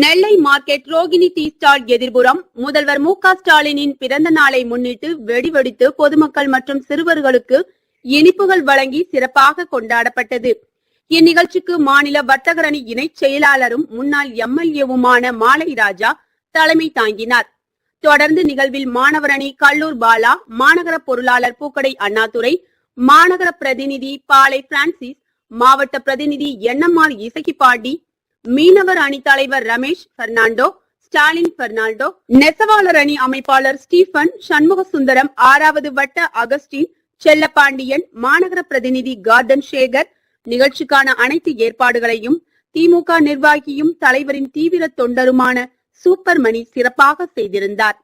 Nellai market Rohini tea stall எதிர்புறம் முதல்வர் மு க ஸ்டாலினின் பிறந்த நாளை முன்னிட்டு வெடிவெடித்து பொதுமக்கள் மற்றும் சிறுவர்களுக்கு இனிப்புகள் வழங்கி சிறப்பாக கொண்டாடப்பட்டது. இந்நிகழ்ச்சிக்கு மாநில வர்த்தகரணி இணைச் செயலாளரும் முன்னாள் எம்எல்ஏவுமான மாலை ராஜா தலைமை தாங்கினார். தொடர்ந்து நிகழ்வில் மாணவரணி கல்லூர் பாலா மாநகர பொருளாளர் பூக்கடை அண்ணாதுரை மாநகர பிரதிநிதி பாலை பிரான்சிஸ் மாவட்ட பிரதிநிதி எண்ணம்மாள் இசக்கிப்பாண்டி மீனவர் அணி தலைவர் ரமேஷ் பெர்னாண்டோ ஸ்டாலின் பெர்னால்டோ நெசவாளர் அணி அமைப்பாளர் ஸ்டீபன் சண்முக சுந்தரம் ஆறாவது வட்ட அகஸ்டின் செல்லப்பாண்டியன் மாநகர பிரதிநிதி கார்டன் சேகர் நிகழ்ச்சிக்கான அனைத்து ஏற்பாடுகளையும் திமுக நிர்வாகியும் தலைவரின் தீவிர தொண்டருமான சூப்பர் மணி சிறப்பாக செய்திருந்தார்.